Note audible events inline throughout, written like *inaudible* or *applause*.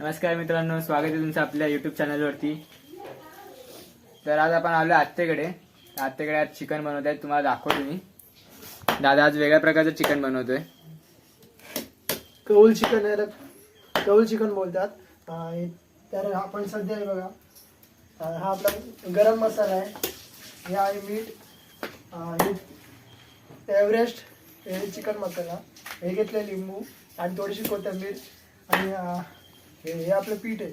नमस्कार मित्रांनो स्वागत आहे तुमचं आपल्या युट्यूब चॅनलवरती तर आज आपण आलो आत्तेकडे. आत्तेकडे आज चिकन बनवत आहे तुम्हाला दाखवतो मी. दादा आज वेगळ्या प्रकारचं चिकन बनवतोय. कौल चिकन आहे कौल चिकन बोलतात. अं, तर आपण सध्या हे बघा अं, हा आपला गरम मसाला आहे. हे आहे मीठ अं, हे एव्हरेस्ट हे चिकन मसाला. हे घेतलं लिंबू आणि थोडीशी कोथिंबीर आणि अं, हे हे आपलं पीठ आहे.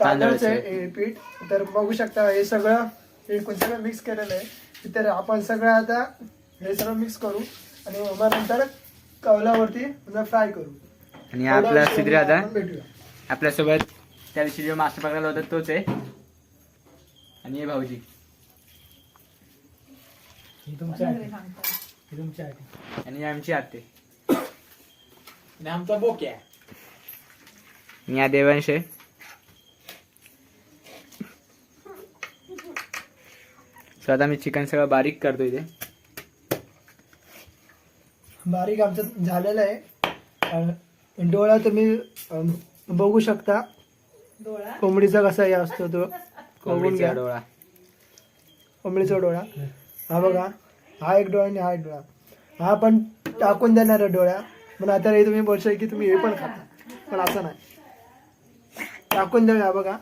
तांदळाचं आहे. हे पीठ. तर बघू शकता हे सगळं हे सगळं मिक्स केलेलं आहे. तर आपण सगळं आता हे सगळं मिक्स करू आणि मग नंतर कवलावरती पुन्हा फ्राय करू. आणि आपला सिद्री आपण भेटूया. आपल्यासोबत त्या दिवशी जो मासे पकडायला होता तोच आहे. आणि हे भाऊजी. ही तुमची आहे ही तुमची आहे आणि आमची आत्ते आणि आमचा बोक्या. आणि हा देवांश. आहे सो आता मी चिकन सगळं बारीक करतो इथे. बारीक आमचं झालेलं आहे. डोळा तुम्ही बघू शकता. कोंबडीचा कसा हे असतो तो. कोंबडीचा डोळा. कोंबडीचा डोळा. हा बघा. हा एक डोळा आणि हा एक डोळा. हा पण टाकून देणार आहे डोळा. पण आता हे तुम्ही बोलशाल की तुम्ही हे पण खाता. पण असं नाही. टाकून देऊया बघा.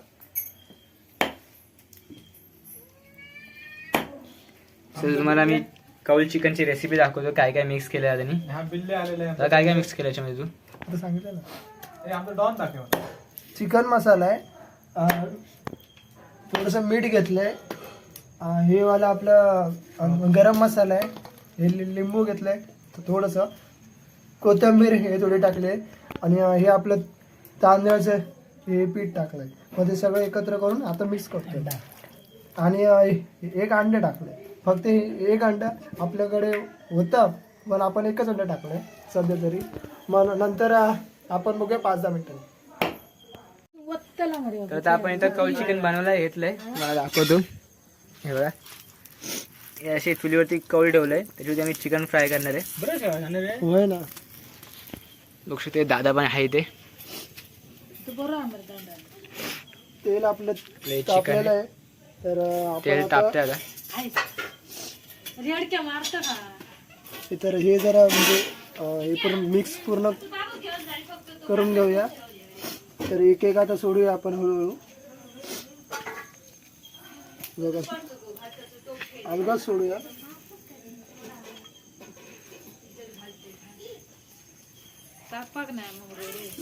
सो तुम्हाला मी कौल चिकनची रेसिपी दाखवतो काय काय मिक्स केलं आहे त्यांनी हा बिल्ले आलेले आहे आता काय काय मिक्स केलं याच्यामध्ये तू? आता सांगितलं ना. हे आमचं डॉन दाखव. चिकन मसाला आहे. अं, थोडंसं मीठ घेतलंय. अं, हे वाला आपलं अं, गरम मसाला आहे. हे लि- लिंबू घेतलंय. थोडंसं कोथिंबीर हे थोडे टाकले. आणि अं, हे आपलं तांदळाचं हे पीठ टाकलंय. मग ते सगळं एकत्र करून आता मिक्स करतो आणि एक अंडे टाकले फक्त हे एक अंडा आपल्याकडे होतं पण आपण एकच अंडा टाकलंय सध्या तरी. मग नंतर आपण बघूया पाच दहा मिनिटांनी तर आता आपण इथं कौल चिकन बनवायला घेतलंय. मला दाखवतो. हे बघा. हे असे चुलीवरती कौल ठेवलंय. त्याच्यावरती आम्ही चिकन फ्राय करणार आहे. होय ना. लक्ष ते दादा पण आहे ते तेल आपलं चिकन तापलेलं आहे. तर अं, आपण तेल तर हे जरा म्हणजे अं, हे पूर्ण मिक्स पूर्ण करून घेऊया. तर एक एक आता सोडूया आपण हळूहळू. बघा. अलगाच सोडूया.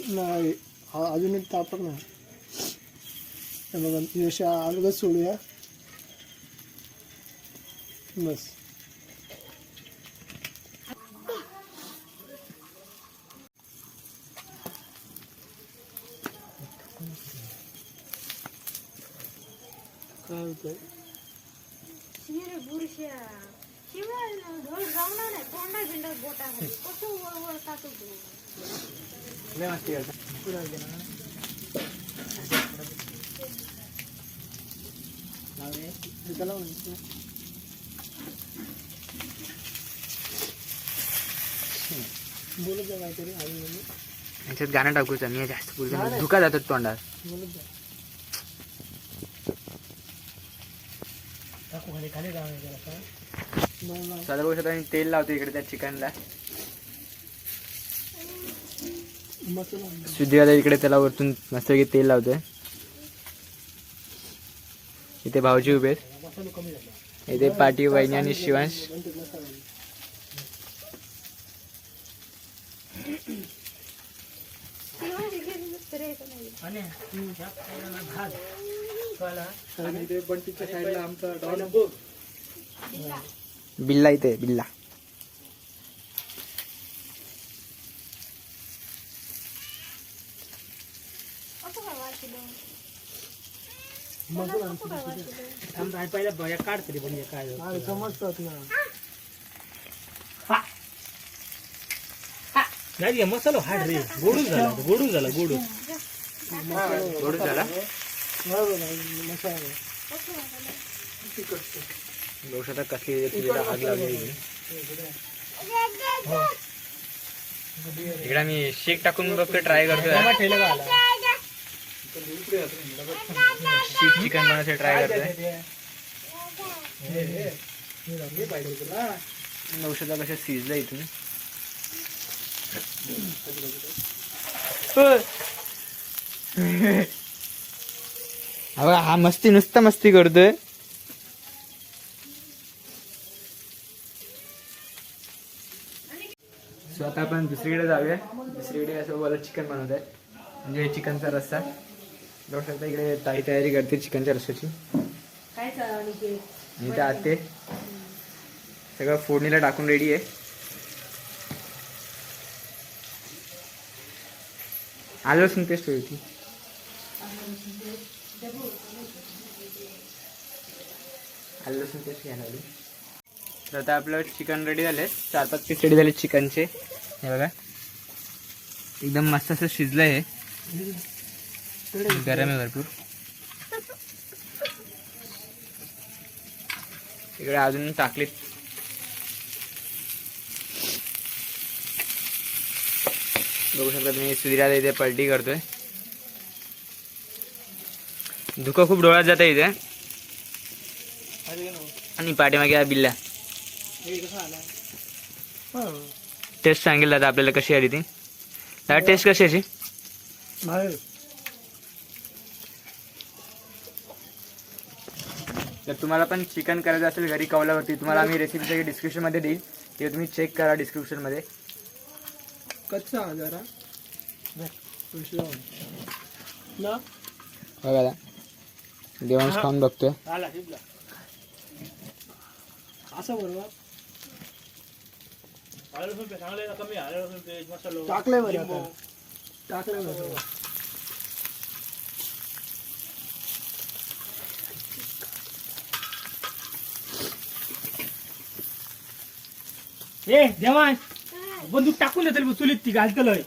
नाही. हा अजून एक तापक नाही. हे बघा हे असे अलगच सोडूया. बस. काय. त्याला म्हणतो. याच्यात गाणं टाकूच मी जास्त नाही. धुका जातात तोंडात. साधा बघू शकता तेल लावतो इकडे त्या चिकनला सुधीवाला इकडे त्याला वरतून मस्तपैकी तेल लावतोय. इथे भाऊजी उभे आहेत. इथे पाटी वहिनी आणि शिवांश. बिल्ला इथे बिल्ला. बिल्ला अरे समजतात ना. नाही मसाला हाड रे. गोडून झाला गोडून झाला गोडून गोड झाला? मसाला. कसली आग लावली इकडे आम्ही शेक टाकून बघतो ट्राय करतोय. ठेला चिकन बनवायचं ट्राय करतोय नऊशेचा कसं शिजलं इथून हा हा मस्ती नुसता मस्ती करतोय सो आता आपण दुसरीकडे जाऊया। दुसरीकडे असं मला चिकन बनवत आहे म्हणजे चिकनचा रस्सा। बघू शकता इकडे ताई तयारी करते चिकनच्या रस्स्याची. काय आणि त्या आते सगळं फोडणीला टाकून रेडी आहे. आलं लसूण पेस्ट होती आलं लसूण पेस्ट घ्यायला तर आता आपलं चिकन रेडी झाले. चार पाच पीस रेडी झाले चिकनचे हे बघा. एकदम मस्त असं शिजलं आहे गरम आहे भरपूर. इकडे अजून टाकलीत. बघू शकता तुम्ही सुधिरात इथे पलटी करतोय. धुकं खूप डोळ्यात जातं इथे. आणि पाठीमागे हा बिल्ला. टेस्ट सांगेल दादा आपल्याला कशी आली ती. दादा टेस्ट कशी याची जर तुम्हाला पण चिकन करायचं असेल घरी कवल्यावरती तुम्हाला आम्ही रेसिपी सगळी डिस्क्रिप्शनमध्ये देईल. ते तुम्ही चेक करा डिस्क्रिप्शनमध्ये कच्चा हा जरा. ना? बघा देवांश खाऊन बघतोय. आला असं बरोबर. चांगलं कमी आलं टाकलंय बरं लिंबू. आता. टाकलंय बरं ए देवांश बंदूक टाकून देतल चुलीत ती घालतलय.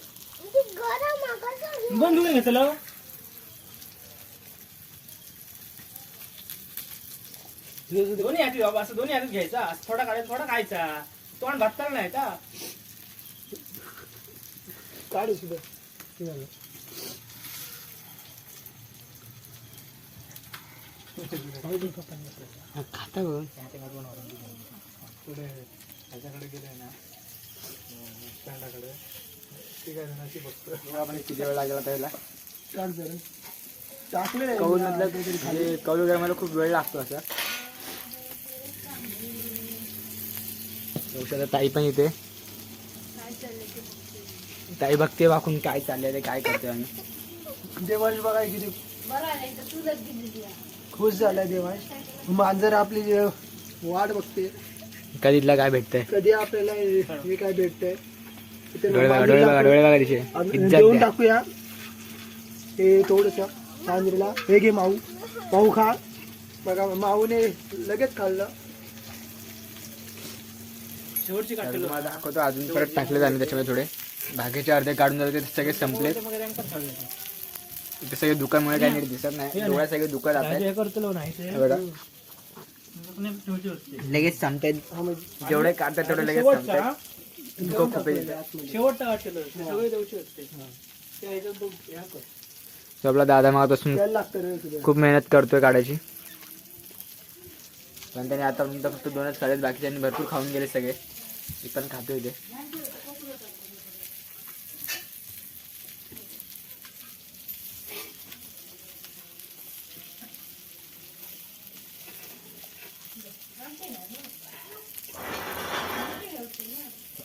बंदूक घेतलं. दोन्ही हाती बाबा असं दोन्ही हातात घ्यायचा. असं थोडा काढायचा थोडा खायचा. तोंड भात नाही का? काढू सुद्धा. ते झालं. खाता बघ आपण किती वेळ लागला त्याला टाकले कौल मधलं म्हणजे कौल वगैरे मला खूप वेळ लागतो असा. ताई पण इथे. ताई बघते वाकून काय चाललंय ते काय करते आम्ही देवांश बघा किती. खुश झालाय देवांश. मांजर आपली जे वाट बघते. कधीतला काय भेटतंय? कधी आपल्याला हे काय भेटतंय? इथे डोळे बघा डोळे बघा डोळे बघा तिचे इज्जत देऊन द्या. टाकूया. हे थोडस मांजरीला हे घे माऊ. माऊ खा. बघा माऊने लगेच खाल्लं. शेवटची तर काढलेलं तुम्हाला दाखवतो अजून परत टाकले आम्ही त्याच्यामध्ये थोडे. बाकीचे अर्धे काढून जाते ते सगळे संपले इथे सगळे दुकानमुळे काही नीट दिसत नाही. डोळ्या सगळे दुखत जात आहेत. हे करतलो नाही ते लगेच म्हणजे जेवढे काढतात तेवढे लगेच शेवटचा संपतात दुःख खूप आहे. तिथे. शेवटचा काढलेलं सगळे देऊची होते. त्या ह्याच्यात बघ, ह्या कर. तो आपला दादा मागापासून लागतं रे तुझ्या. खूप मेहनत करतोय काढायची. पण त्याने आतापर्यंत फक्त दोनच खाल्लेत बाकीच्यांनी भरपूर खाऊन गेले सगळे. मी पण खातोय ते.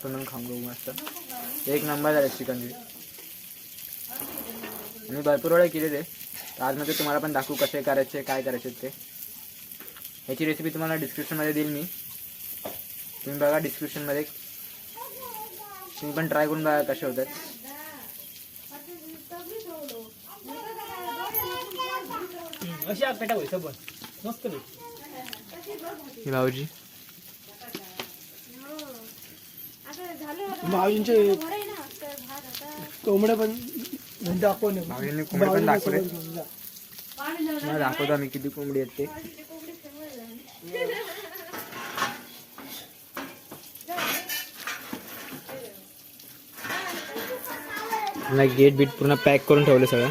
पण खाऊन बघू मस्त एक नंबर झाले चिकन मी भरपूर वेळा केले ते तर आज मध्ये तुम्हाला पण दाखवू कसे करायचे काय करायचे ते। ह्याची रेसिपी तुम्हाला डिस्क्रिप्शनमध्ये देईल मी। तुम्ही बघा डिस्क्रिप्शनमध्ये तुम्ही पण ट्राय करून बघा कसे होतात। भाऊजी माऊजींचे कोंबडे पण दाखवणे भाऊजींनी कोंबडे पण दाखवले. तुम्हाला दाखवतो आम्ही किती कोंबडी आहेत ते. मला गेट बीट पूर्ण पॅक करून ठेवलं सगळं.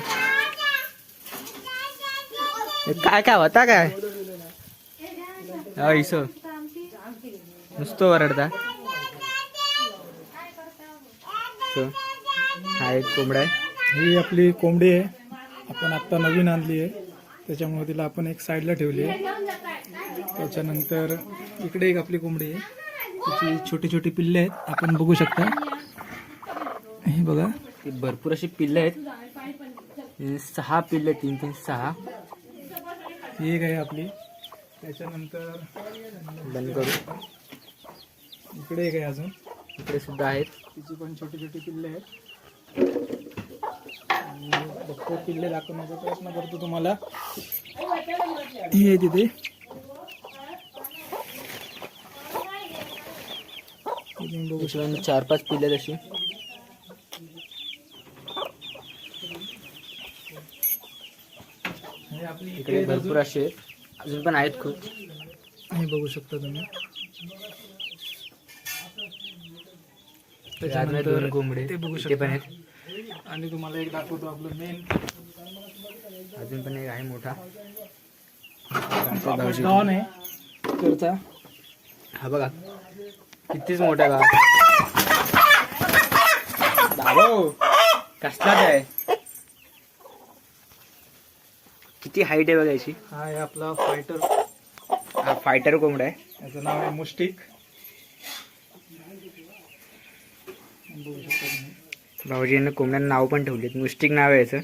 काय काय होता काय? इसो. नुसतं वरडता हा एक कोंबडा आहे. ही आपली कोंबडी आहे. आपण आत्ता नवीन आणली आहे. त्याच्यामुळे तिला आपण एक साईडला ठेवली आहे. त्याच्यानंतर इकडे एक आपली कोंबडी आहे. त्याची छोटी छोटी पिल्ले आहेत. आपण बघू शकता. हे बघा. ती भरपूर अशी पिल्ले आहेत. हे सहा पिल्ले तीन तीन सहा. ही एक आहे आपली. त्याच्यानंतर बंद करू. इकडे एक आहे अजून. इकडे सुद्धा आहेत. तिची पण छोटी छोटी पिल्ले आहेत. आणि बघतो पिल्ले दाखवण्याचा प्रयत्न करतो तुम्हाला. ही आहे तिथे. बघू शकता. चार पाच पिल्ले आहेत अशी इकडे भरपूर असे अजून पण आहेत खूप. हे बघू शकता तुम्ही. दोन कोंबडे. ते बघू पण शकता. आहेत आणि तुम्हाला एक दाखवतो आपलं मेन अजून पण एक आहे मोठा. डॉन आहे. करता हा बघा. कितीच मोठा का कसलाच आहे. किती हाईट आहे बघा याची. हा आहे आपला फायटर हा फायटर कोंबडा आहे. याचं नाव आहे मुस्टिक बघू शकता तुम्ही भाऊजी कोंबड्यांना नाव पण ठेवलेत. मुस्टिक नाव आहे याचं.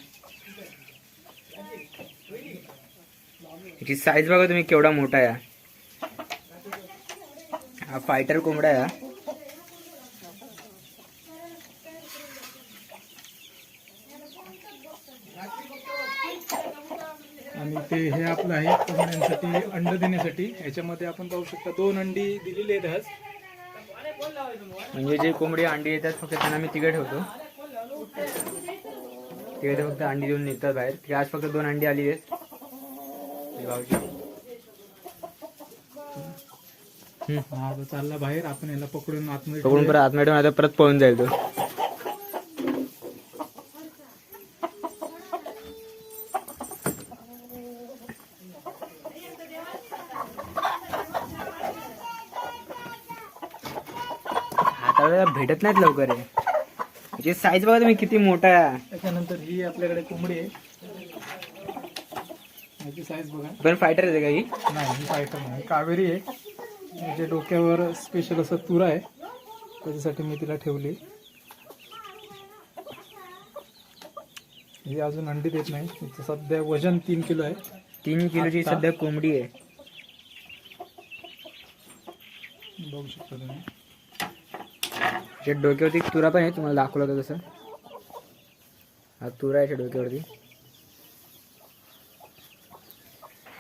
याची साईज बघा तुम्ही केवढा मोठा आहे हा. फायटर कोंबडा आहे आणि ते हे आपलं आहे कोंबड्यांसाठी अंड देण्यासाठी. याच्यामध्ये आपण पाहू शकता दोन अंडी दिलेली आहेत आज. म्हणजे जे कोंबडी अंडी येतात फक्त त्यांना मी तिकडे ठेवतो. तिकडे फक्त अंडी देऊन निघतात बाहेर. ती आज फक्त दोन अंडी आली आहेत. चालला बाहेर. आपण याला पकडून आतमध्ये पकडून. परत आतमध्ये आता परत पळून जाईल तो. भेटत नाहीत लवकर हे. याची साईज बघा तुम्ही किती मोठा आहे. त्याच्यानंतर ही आपल्याकडे कोंबडी आहे. याची साईज बघा. पण फायटर आहे का ही? नाही ही फायटर नाही. कावेरी आहे. याच्या डोक्यावर स्पेशल असं तुरा आहे त्याच्यासाठी मी तिला ठेवली. ही अजून अंडी देत नाही. तिचं सध्या वजन तीन किलो आहे. तीन किलोची? सध्या कोंबडी आहे. बघू शकता तुम्ही. त्याच्या डोक्यावरती तुरा पण आहे तुम्हाला दाखवलं होतं तसं. हा तुरा आहे त्याच्या डोक्यावरती.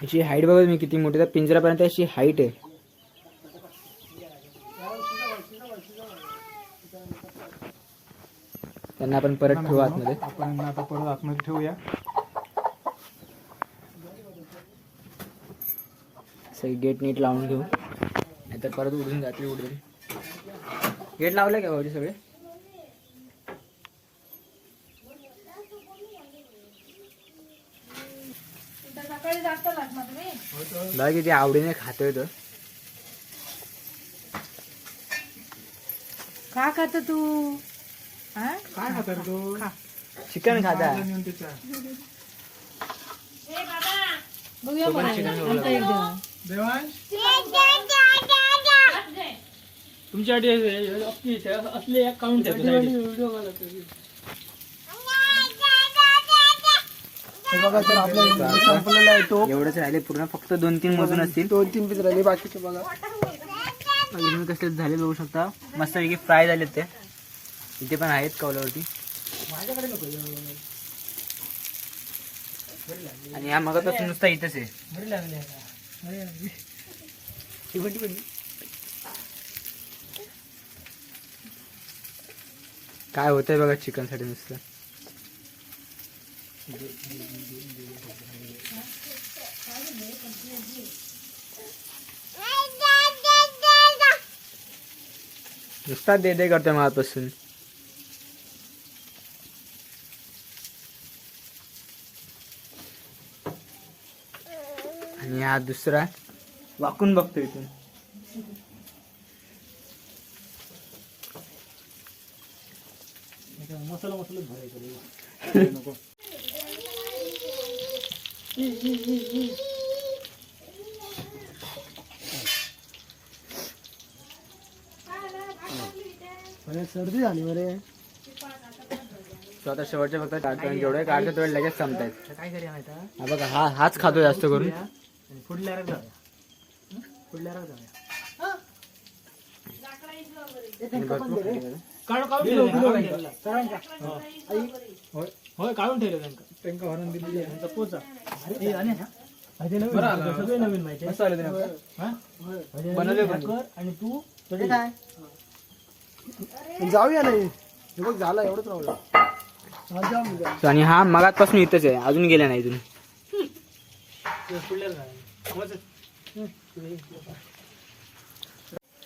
याची हाईट बघा तुम्ही किती मोठी त्या पिंजरापर्यंत अशी हाईट आहे. त्यांना आपण परत ठेवू आतमध्ये. आपण आता परत आतमध्ये ठेवूया. सगळी गेट नीट लावून घेऊ. नाहीतर परत उडून जातील उडून गेट लावलं का भाऊजी सगळे? किती आवडीने खातोय तो. का खात तू? हा? काय खाता रे तो? चिकन खाता. बघूया. देवांश? तुमच्यासाठी असली असली एक काउंट हे बघा तर आपला संपलेला आहे तो. एवढंच राहिले पूर्ण फक्त दोन तीन मजून असतील. दोन तीन पीस राहिले बाकीचे बघा. अजून कसले झाले बघू शकता. मस्त पैकी फ्राय झालेत ते. इथे पण आहेत कौलावरती आणि हा मगापासून नुसता इथंच आहे. काय होतंय बघा चिकनसाठी नुसतं. नुसता दे दे करतोय मलापासून आणि हा दुसरा. वाकून बघतो इथून. मसाला मसाला भरायचं नको अरे सर्दी झाली बरे. तो आता शेवटचे फक्त काढतो जेवढे काढतो तेवढे लगेच संपतायत. काय करूया माहिती हा बघा हा हाच खातो जास्त करून. पुढल्या राग जाऊया. पुढल्या राग जाऊया. आणि भरपूर काढून काढून ठेवलं त्यांना. होय. होय काढून ठेवलं त्यांना त्यांका हरण दिली आहे. त्यांचा पोचा. हे आणि हा? हा, आहे. सगळे नवीन माहिती आहे. मस्त आले ते हा? बनवले पण. कर आणि तू काय? जाऊया नाही हे बघ झालं एवढंच आणि हा मगातपासून इथंच आहे अजून गेला नाही इथून. राग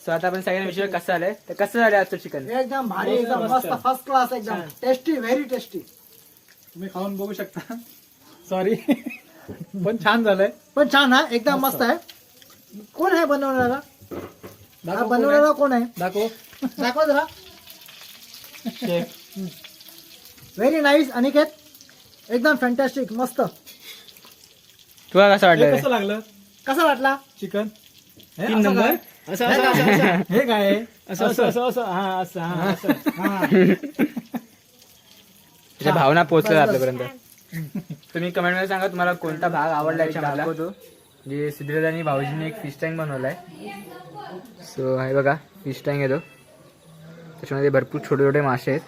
सो आता आपण सगळ्यांना विषय कसं आलंय तर कसं झालं आजचं चिकन एकदम भारी एकदम मस्त. फर्स्ट क्लास एकदम टेस्टी व्हेरी टेस्टी तुम्ही खाऊन बघू शकता. सॉरी पण छान झालंय. पण छान हा? एकदम मस्त. आहे. कोण आहे बनवणारा? हा दाखव बनवणारा कोण आहे? दाखव. दाखवा जरा. Very nice Aniket. एकदम फॅन्टॅस्टिक मस्त. तुला कसं हे वाटलं कसं लागलं? कसा वाटला? चिकन तीन नंबर असं असं असं असं. *laughs* हे काय? असं असं असं असं. हा असं हा असं. हा. *laughs* त्याच्या भावना पोहोचल्या आपल्यापर्यंत. तुम्ही कमेंटमध्ये सांगा तुम्हाला कोणता भाग आवडला याच्यामधला जे सिद्धराज आणि भाऊजीने एक फिश टँक बनवलाय. सो आहे बघा फिश टँक येतो त्याच्यामध्ये भरपूर छोटे छोटे मासे आहेत.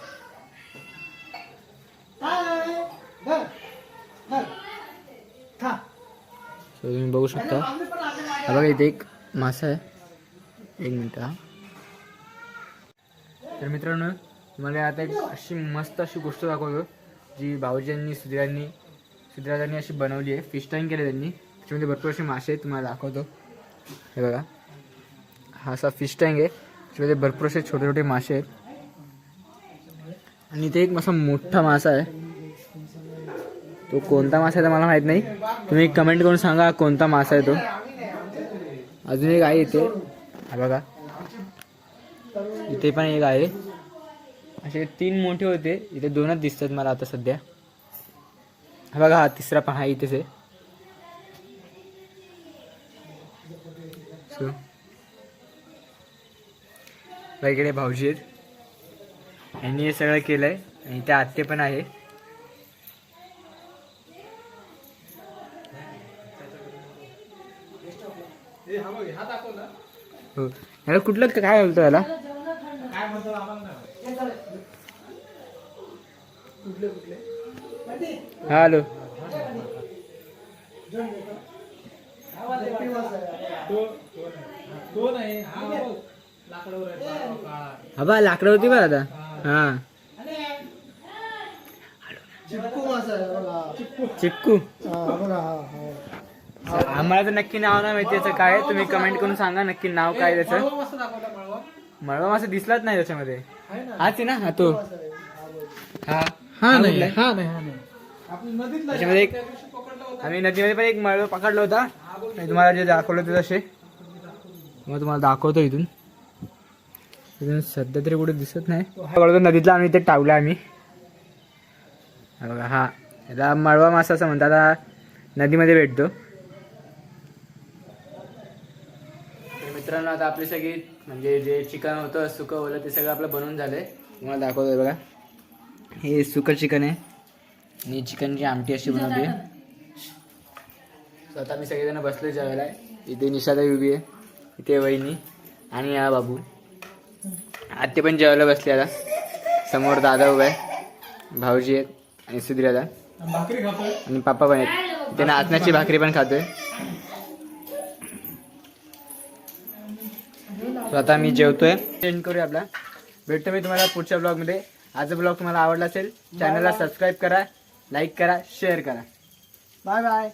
सो तुम्ही बघू शकता. हा बघा इथे एक मासा आहे. एक मिनिट हा. तर मित्रांनो तुम्हाला आता एक अशी मस्त अशी गोष्ट दाखवतो जी भाऊजींनी सुधीरांनी सुधीराजांनी अशी बनवली आहे. फिश टँक केलं त्यांनी. त्याच्यामध्ये भरपूर असे मासे आहेत तुम्हाला दाखवतो. हे बघा. हा असा फिश टँक आहे. त्याच्यामध्ये भरपूर असे छोटे छोटे मासे आहेत. आणि इथे एक असा मोठा मासा आहे. तो कोणता मासा आहे तर मला माहीत नाही. तुम्ही कमेंट करून सांगा कोणता मासा आहे तो. अजून एक आहे इथे. बघा. इथे पण एक आहे. असे तीन मोठे होते. इथे दोनच दिसतात मला आता सध्या. हा बघा हा तिसरा पण हा इथेच आहे. सो बघा, भाऊजी आहेत. यांनी हे सगळं केलंय. आणि त्या आत्ते पण आहे. हो याला कुठलं काय बोलतो याला? हॅलो हा बारा. हा बा लाकडं होती बा आता. हा. चिपकू मासा आम्हाला तर नक्की नाव नाही माहिती त्याचं काय. तुम्ही कमेंट करून सांगा नक्की नाव काय आहे त्याचं. मळवा मासा दिसलाच नाही त्याच्यामध्ये. हाच आहे ना? हा तो. हा. हा नाही? हा नाही हा नाही. आपली नदीतला त्याच्यामध्ये एक पकडला होता. आम्ही नदीमध्ये पण एक मळवा पकडला होता. तुम्हाला जे दाखवलं ते तसे. मग तुम्हाला दाखवतो इथून. इथून सध्या तरी कुठे दिसत नाही. हा नदीतला आम्ही इथे टावला आम्ही. हा बघा हा. याला मळवा मासा असं म्हणतात हा नदीमध्ये भेटतो. मित्रांनो आता आपली सगळी म्हणजे जे चिकन होतं सुकं ओलं ते सगळं आपलं बनवून झालंय. तुम्हाला दाखवतोय बघा. हे सुकं चिकन आहे. आणि चिकनची आमटी अशी बनवली आहे. आता आम्ही सगळेजण बसलो जेवायला. इथे निशादा उभी आहे. इथे वहिनी आणि हा बाबू. आत्ते पण जेवायला बसले आता. समोर दादा उभा आहे भाऊजी आहेत आणि सुधीर दादा. आणि पप्पा पण आहेत. ते नाचण्याची भाकरी पण खातोय. So आता मी जेवतोय. एंड करूया आपला. भेटतो मी तुम्हाला पुढच्या ब्लॉगमध्ये आजचा ब्लॉग तुम्हाला आवडला असेल चॅनलला सबस्क्राईब करा लाईक करा शेअर करा. Bye bye